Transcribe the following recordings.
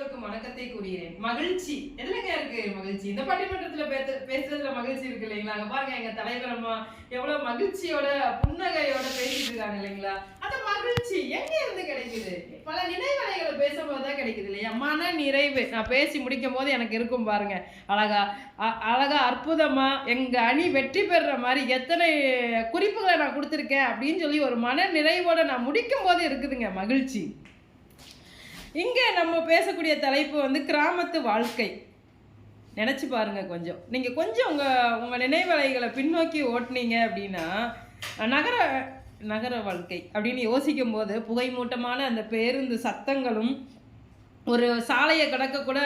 எல்லோருக்கும் வணக்கத்தை கூறுகிறேன். மகிழ்ச்சி. எதுலங்க இருக்கு மகிழ்ச்சி? இந்த பட்டிமன்றத்துல பேச பேசுறதுல மகிழ்ச்சி இருக்கு இல்லைங்களா? அங்க பாருங்க எங்க தலைவர் அம்மா எவ்வளவு மகிழ்ச்சியோட புன்னகையோட பேசிட்டு இருக்காங்க இல்லைங்களா? அந்த மகிழ்ச்சி எங்க இருந்து கிடைக்குது? பல நினைவலைகளை பேசும்போது தான் கிடைக்குது இல்லையா? மன நிறைவு. நான் பேசி முடிக்கும் போது எனக்கு இருக்கும் பாருங்க. அழகா அ- அழகா அற்புதமா எங்க அணி வெற்றி பெறுற மாதிரி எத்தனை குறிப்புகளை நான் கொடுத்துருக்கேன் அப்படின்னு சொல்லி ஒரு மன நிறைவோட நான் முடிக்கும் போது இருக்குதுங்க மகிழ்ச்சி. இங்கே நம்ம பேசக்கூடிய தலைப்பு வந்து கிராமத்து வாழ்க்கை. நினச்சி பாருங்க கொஞ்சம். நீங்கள் கொஞ்சம் உங்கள் உங்கள் நினைவலைகளை பின்னோக்கி ஓட்டுனீங்க அப்படின்னா நகர நகர வாழ்க்கை அப்படின்னு யோசிக்கும் போது புகைமூட்டமான அந்த பேருந்து சத்தங்களும் ஒரு சாலையை கடக்க கூட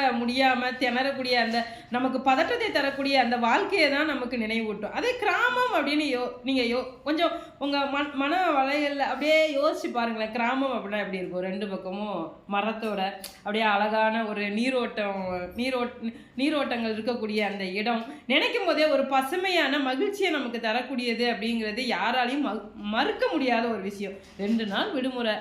திணறக்கூடிய அந்த நமக்கு பதட்டத்தை தரக்கூடிய அந்த வாழ்க்கையை தான் நமக்கு நினைவூட்டும். அதே கிராமம் அப்படின்னு யோ நீங்கள் யோ கொஞ்சம் உங்கள் மண் மன வளையல்ல அப்படியே யோசிச்சு பாருங்களேன். கிராமம் அப்படின்னா எப்படி இருக்கும்? ரெண்டு பக்கமும் மரத்தோட அப்படியே அழகான ஒரு நீரோட்டம் நீரோட் நீரோட்டங்கள் இருக்கக்கூடிய அந்த இடம். நினைக்கும் போதே ஒரு பசுமையான மகிழ்ச்சியை நமக்கு தரக்கூடியது அப்படிங்கிறது யாராலையும் மறுக்க முடியாத ஒரு விஷயம். ரெண்டு நாள் விடுமுறை.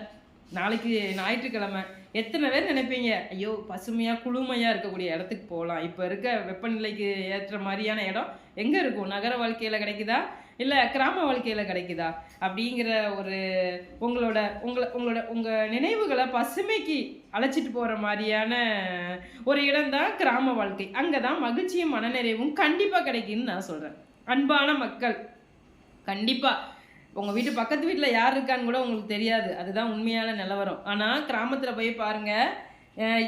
நாளைக்கு ஞாயிற்றுக்கிழமை. எத்தனை பேர் நினைப்பீங்க? ஐயோ பசுமையாக குளுமையாக இருக்கக்கூடிய இடத்துக்கு போகலாம். இப்போ இருக்க வெப்பநிலைக்கு ஏற்ற மாதிரியான இடம் எங்கே இருக்கும்? நகர வாழ்க்கையில் கிடைக்குதா? இல்லை கிராம வாழ்க்கையில் கிடைக்குதா? அப்படிங்கிற ஒரு உங்களோட உங்களை உங்களோட உங்கள் நினைவுகளை பசுமைக்கு அழைச்சிட்டு போகிற மாதிரியான ஒரு இடம்தான் கிராம வாழ்க்கை. அங்கே தான் மகிழ்ச்சியும் மனநிறைவும் கண்டிப்பாக கிடைக்குன்னு நான் சொல்கிறேன் அன்பான மக்கள் கண்டிப்பாக உங்கள் வீட்டு பக்கத்து வீட்டில் யார் இருக்கான்னு கூட உங்களுக்கு தெரியாது. அதுதான் உண்மையான நிலவரம். ஆனால் கிராமத்தில் போய் பாருங்கள்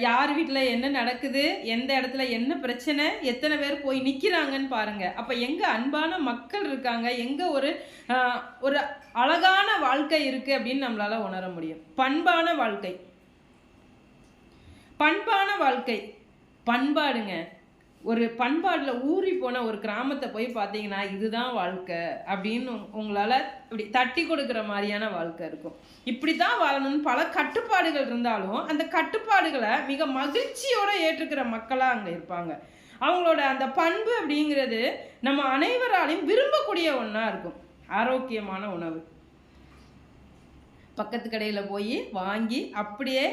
யார் வீட்டில் என்ன நடக்குது எந்த இடத்துல என்ன பிரச்சனை எத்தனை பேர் போய் நிற்கிறாங்கன்னு பாருங்கள் அப்போ எங்கே அன்பான மக்கள் இருக்காங்க எங்கே ஒரு ஒரு அழகான வாழ்க்கை இருக்குது அப்படின்னு நம்மளால் உணர முடியும். பண்பான வாழ்க்கை. பண்பான வாழ்க்கை. பண்பாடுங்க. ஒரு பண்பாடில் ஊறி போன ஒரு கிராமத்தை போய் பார்த்தீங்கன்னா இதுதான் வாழ்க்கை அப்படின்னு உங்களால் இப்படி தட்டி கொடுக்குற மாதிரியான வாழ்க்கை இருக்கும். இப்படி தான் வாழணும்னு பல கட்டுப்பாடுகள் இருந்தாலும் அந்த கட்டுப்பாடுகளை மிக மகிழ்ச்சியோடு ஏற்றுக்கிற மக்களாக அங்கே இருப்பாங்க. அவங்களோட அந்த பண்பு அப்படிங்கிறது நம்ம அனைவராலையும் விரும்பக்கூடிய ஒன்றா இருக்கும். ஆரோக்கியமான உணவு. பக்கத்து கடையில் போய் வாங்கி அப்படியே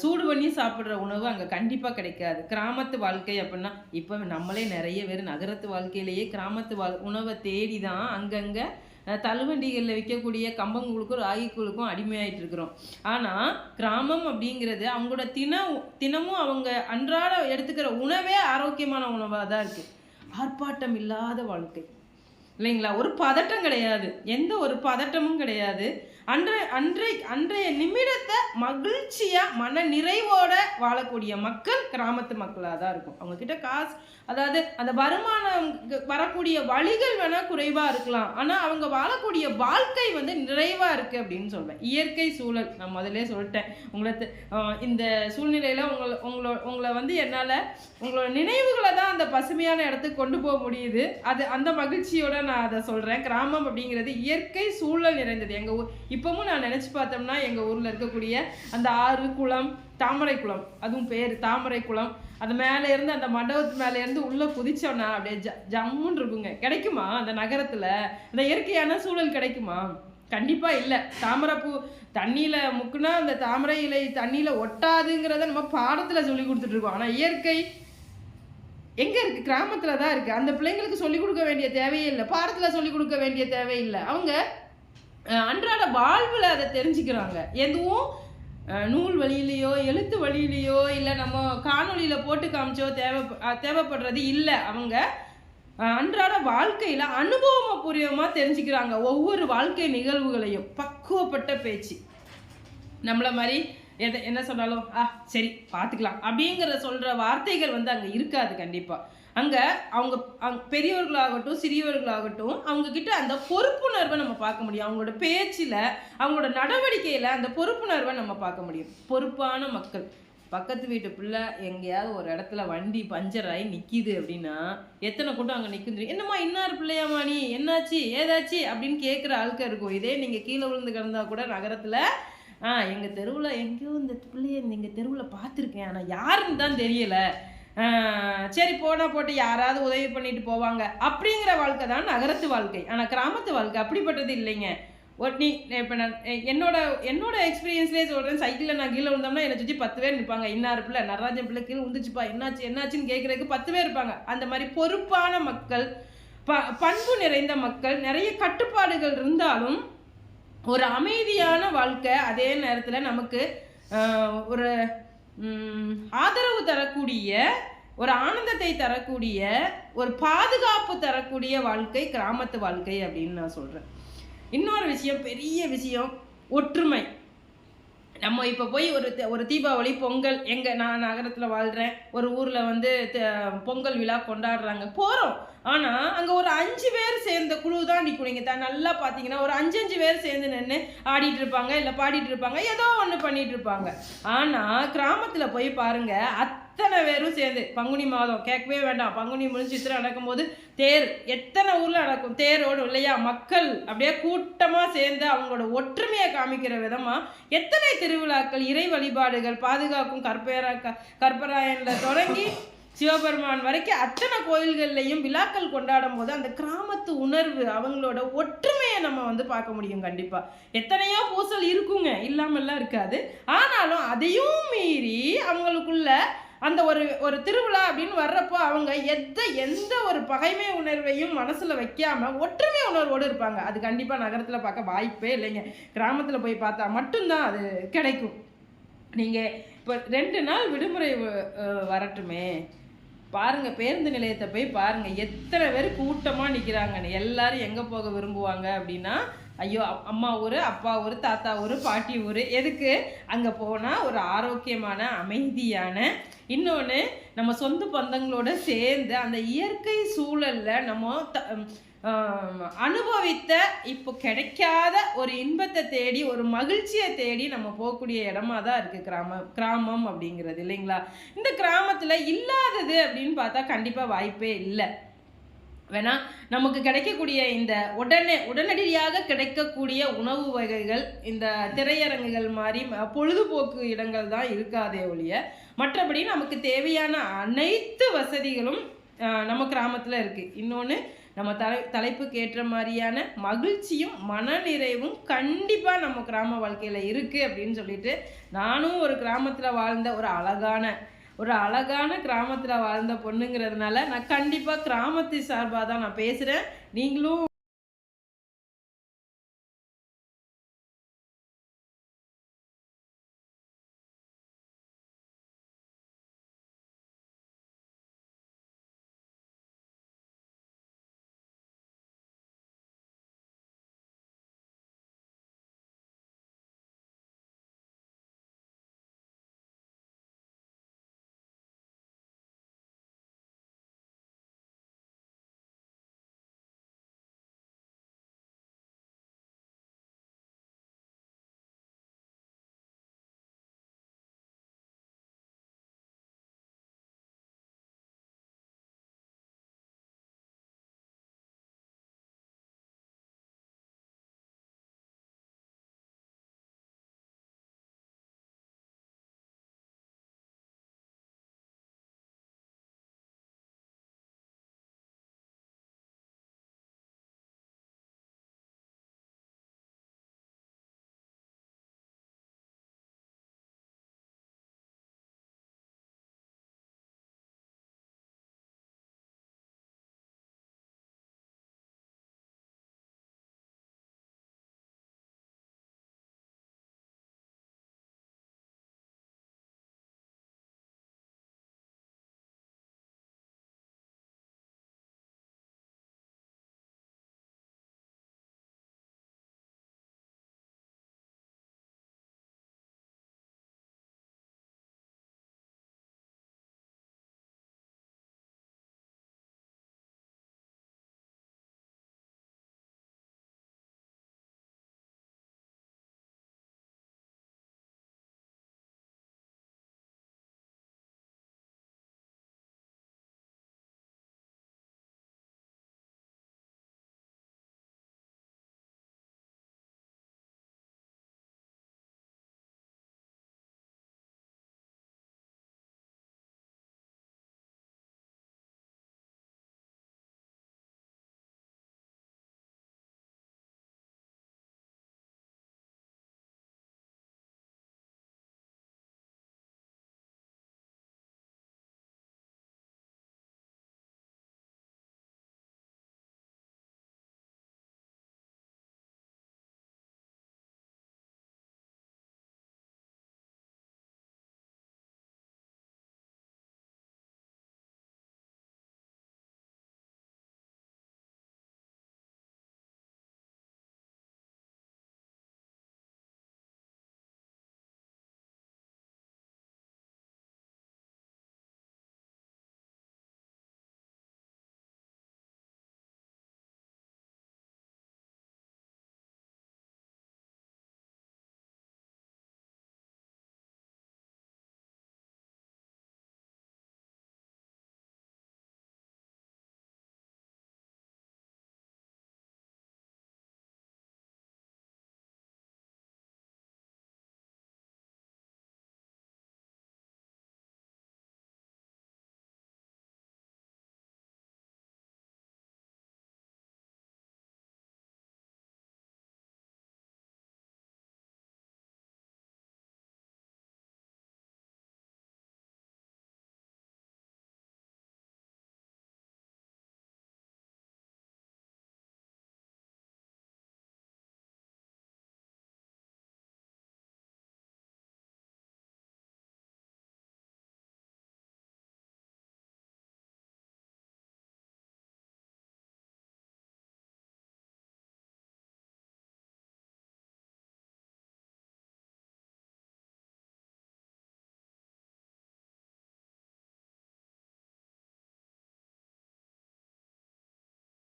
சூடு பண்ணி சாப்பிட்ற உணவு அங்கே கண்டிப்பாக கிடைக்காது. கிராமத்து வாழ்க்கை அப்படின்னா இப்போ நம்மளே நிறைய பேர் நகரத்து வாழ்க்கையிலேயே கிராமத்து வாழ் உணவை தேடி தான் அங்கங்கே தள்ளுவண்டிகளில் விற்கக்கூடிய கம்பங்கூழுக்கும் ராகிக்கூழுக்கும் அடிமையாயிட்டு இருக்கிறோம். ஆனால் கிராமம் அப்படிங்கிறது அவங்களோட தினம் தினமும் அவங்க அன்றாட எடுத்துக்கிற உணவே ஆரோக்கியமான உணவாக தான் இருக்குது ஆர்ப்பாட்டம் இல்லாத வாழ்க்கை. இல்லைங்களா? ஒரு பதட்டம் கிடையாது. எந்த ஒரு பதட்டமும் கிடையாது. அன்றை அன்றை அன்றைய நிமிடத்தை மகிழ்ச்சியாக மன நிறைவோட வாழக்கூடிய மக்கள் கிராமத்து மக்களாக தான் இருக்கும். அவங்கக்கிட்ட காசு அதாவது அந்த வருமானம் வரக்கூடிய வழிகள் வேணால் குறைவாக இருக்கலாம். ஆனால் அவங்க வாழக்கூடிய வாழ்க்கை வந்து நிறைவாக இருக்குது அப்படின்னு சொல்வேன் இயற்கை சூழல் நான் முதல்ல சொல்லிட்டேன். உங்களை இந்த சூழ்நிலையில் உங்களை உங்களோட உங்களை வந்து என்னால் உங்களோட நினைவுகளை தான் அந்த பசுமையான இடத்துக்கு கொண்டு போக முடியுது. அது அந்த மகிழ்ச்சியோட நான் அதை சொல்கிறேன் கிராமம் அப்படிங்கிறது இயற்கை சூழல் நிறைந்தது. எங்கள் ஊர் இப்போவும் நான் நினச்சி பார்த்தோம்னா எங்கள் ஊரில் இருக்கக்கூடிய அந்த ஆறு குளம் தாமரை குளம் அதுவும் பேர் தாமரை குளம். அது மேலே இருந்து அந்த மண்டபத்து மேலே இருந்து உள்ளே குதிச்சோன்னா அப்படியே ஜ ஜம்முன்னு இருக்குங்க. கிடைக்குமா அந்த நகரத்தில்? அந்த இயற்கையான சூழல் கிடைக்குமா? கண்டிப்பாக இல்லை. தாமரைப்பூ தண்ணியில் முக்குனா அந்த தாமரை இலை தண்ணியில் ஒட்டாதுங்கிறத நம்ம பாடத்தில் சொல்லி கொடுத்துட்ருக்கோம் ஆனால் இயற்கை எங்கே இருக்குது கிராமத்தில் தான் இருக்குது அந்த பிள்ளைங்களுக்கு சொல்லிக் கொடுக்க வேண்டிய தேவையே இல்லை. பாடத்தில் சொல்லிக் கொடுக்க வேண்டிய தேவையில்லை அவங்க அன்றாட வாழ்வில் அதை தெரிஞ்சுக்கிறாங்க. எதுவும் நூல் வழியிலையோ எழுத்து வழியிலையோ இல்லை நம்ம காணொளியில் போட்டு காமிச்சோ தேவை தேவைப்படுறது இல்லை. அவங்க அன்றாட வாழ்க்கையில் அனுபவபூர்வமாக தெரிஞ்சுக்கிறாங்க. ஒவ்வொரு வாழ்க்கை நிகழ்வுகளையும். பக்குவப்பட்ட பேச்சு. நம்மளை மாதிரி எதை என்ன சொன்னாலும் ஆ சரி பார்த்துக்கலாம். அப்படிங்கிற சொல்கிற வார்த்தைகள் வந்து அங்கே இருக்காது கண்டிப்பாக அங்கே அவங்க பெரியவர்களாகட்டும் சிறியவர்களாகட்டும் அவங்கக்கிட்ட அந்த பொறுப்புணர்வை நம்ம பார்க்க முடியும். அவங்களோட பேச்சில் அவங்களோட நடவடிக்கையில் அந்த பொறுப்புணர்வை நம்ம பார்க்க முடியும். பொறுப்பான மக்கள். பக்கத்து வீட்டு பிள்ளை எங்கேயாவது ஒரு இடத்துல வண்டி பஞ்சர் ஆகி நிற்கிது அப்படின்னா எத்தனை கூட்டம் அங்கே நிற்குது என்னம்மா இன்னார் பிள்ளையாம்மா நீ? என்னாச்சு? ஏதாச்சு? அப்படின்னு கேட்குற ஆட்கள் இருக்கும். இதே நீங்கள் கீழே விழுந்து கிடந்தா கூட நகரத்தில் ஆ எங்கள் தெருவில் எங்கேயோ இந்த பிள்ளைய எங்கள் தெருவில் பார்த்துருக்கேன். ஆனால் யாருன்னு தான் தெரியலை. சரி போனால் போட்டு யாராவது உதவி பண்ணிட்டு போவாங்க. அப்படிங்கிற வாழ்க்கை தான் நகரத்து வாழ்க்கை. ஆனால் கிராமத்து வாழ்க்கை அப்படிப்பட்டது இல்லைங்க. ஒரு நீ இப்போ நான் என்னோட என்னோட எக்ஸ்பீரியன்ஸ்லேயே சொல்கிறேன் சைக்கிளில் நான் கீழே விழுந்தோம்னா என்னை சுற்றி பத்து பேர் நிற்பாங்க இன்னார் பிள்ளை நடராஜன் பிள்ளை கீழே விழுந்துச்சுப்பா. என்னாச்சு என்னாச்சுன்னு கேட்குறதுக்கு பத்து பேர் இருப்பாங்க. அந்த மாதிரி பொறுப்பான மக்கள் ப பண்பு நிறைந்த மக்கள் நிறைய கட்டுப்பாடுகள் இருந்தாலும் ஒரு அமைதியான வாழ்க்கை அதே நேரத்தில் நமக்கு ஒரு ஆதரவு தரக்கூடிய ஒரு ஆனந்தத்தை தரக்கூடிய ஒரு பாதுகாப்பு தரக்கூடிய வாழ்க்கை கிராமத்து வாழ்க்கை அப்படின்னு நான் சொல்கிறேன் இன்னொரு விஷயம் பெரிய விஷயம் ஒற்றுமை. நம்ம இப்போ போய் ஒரு ஒரு தீபாவளி பொங்கல் எங்கே நான் நகரத்தில் வாழ்கிறேன் ஒரு ஊரில் வந்து பொங்கல் விழா கொண்டாடுறாங்க போகிறோம் ஆனால் அங்கே ஒரு அஞ்சு பேர் சேர்ந்த குழு தான் நிற்கும் நீங்கள் தான் நல்லா பார்த்தீங்கன்னா ஒரு அஞ்சு அஞ்சு பேர் சேர்ந்து நின்று ஆடிட்டு இருப்பாங்க இல்லை பாடிட்டு இருப்பாங்க ஏதோ ஒன்று பண்ணிட்டு இருப்பாங்க. ஆனால் கிராமத்தில் போய் பாருங்கள் அத் அத்தனை பேரும் சேர்ந்து பங்குனி மாதம் கேட்கவே வேண்டாம். பங்குனி முடிஞ்சு சித்திரை நடக்கும்போது தேர் எத்தனை ஊரில் நடக்கும்? தேரோடு இல்லையா? மக்கள் அப்படியே கூட்டமாக சேர்ந்து அவங்களோட ஒற்றுமையை காமிக்கிற விதமாக எத்தனை திருவிழாக்கள் இறை வழிபாடுகள் பாதுகாக்கும் கற்பேரா க கற்பராயனில் தொடங்கி சிவபெருமான் வரைக்கும் அத்தனை கோயில்கள்லையும் விழாக்கள் கொண்டாடும் போது அந்த கிராமத்து உணர்வு அவங்களோட ஒற்றுமையை நம்ம வந்து பார்க்க முடியும் கண்டிப்பாக எத்தனையோ பூசல் இருக்குங்க இல்லாமல்லாம் இருக்காது. ஆனாலும் அதையும் மீறி அவங்களுக்குள்ள அந்த ஒரு ஒரு திருவிழா அப்படின்னு வர்றப்போ அவங்க எந்த எந்த ஒரு பகைமை உணர்வையும் மனசில் வைக்காமல் ஒற்றுமை உணர்வோடு இருப்பாங்க. அது கண்டிப்பாக நகரத்தில் பார்க்க வாய்ப்பே இல்லைங்க. கிராமத்தில் போய் பார்த்தா மட்டும்தான் அது கிடைக்கும். நீங்கள் இப்போ ரெண்டு நாள் விடுமுறை வரட்டுமே. பாருங்கள் பேருந்து நிலையத்தை போய் பாருங்கள் எத்தனை பேர் கூட்டமாக நிற்கிறாங்கன்னு எல்லாரும் எங்கே போக விரும்புவாங்க அப்படின்னா ஐயோ அம்மா ஊர் அப்பா ஊர் தாத்தா ஊர் பாட்டி ஊர் எதுக்கு? அங்கே போனால் ஒரு ஆரோக்கியமான அமைதியான இன்னொன்று நம்ம சொந்த பந்தங்களோட சேர்ந்து அந்த இயற்கை சூழலில் நம்ம த அனுபவித்த இப்போ கிடைக்காத ஒரு இன்பத்தை தேடி ஒரு மகிழ்ச்சியை தேடி நம்ம போகக்கூடிய இடமா தான் இருக்குது கிராமம் கிராமம் அப்படிங்கிறது இல்லைங்களா? இந்த கிராமத்தில் இல்லாதது அப்படின்னு பார்த்தா கண்டிப்பாக வாய்ப்பே இல்லை. வேணா நமக்கு கிடைக்கக்கூடிய இந்த உடனே உடனடியாக கிடைக்கக்கூடிய உணவு வகைகள் இந்த திரையரங்குகள் மாதிரி பொழுதுபோக்கு இடங்கள் தான் இருக்காதே ஒழிய மற்றபடி நமக்கு தேவையான அனைத்து வசதிகளும் நம்ம கிராமத்தில் இருக்குது இன்னொன்று நம்ம தலை தலைப்புக்கு ஏற்ற மாதிரியான மகிழ்ச்சியும் மனநிறைவும் கண்டிப்பாக நம்ம கிராம வாழ்க்கையில் இருக்குது அப்படின்னு சொல்லிட்டு நானும் ஒரு கிராமத்தில் வாழ்ந்த ஒரு அழகான ஒரு அழகான கிராமத்தில் வாழ்ந்த பொண்ணுங்கிறதுனால நான் கண்டிப்பாக கிராமத்து சார்பாக தான் நான் பேசுகிறேன் நீங்களும்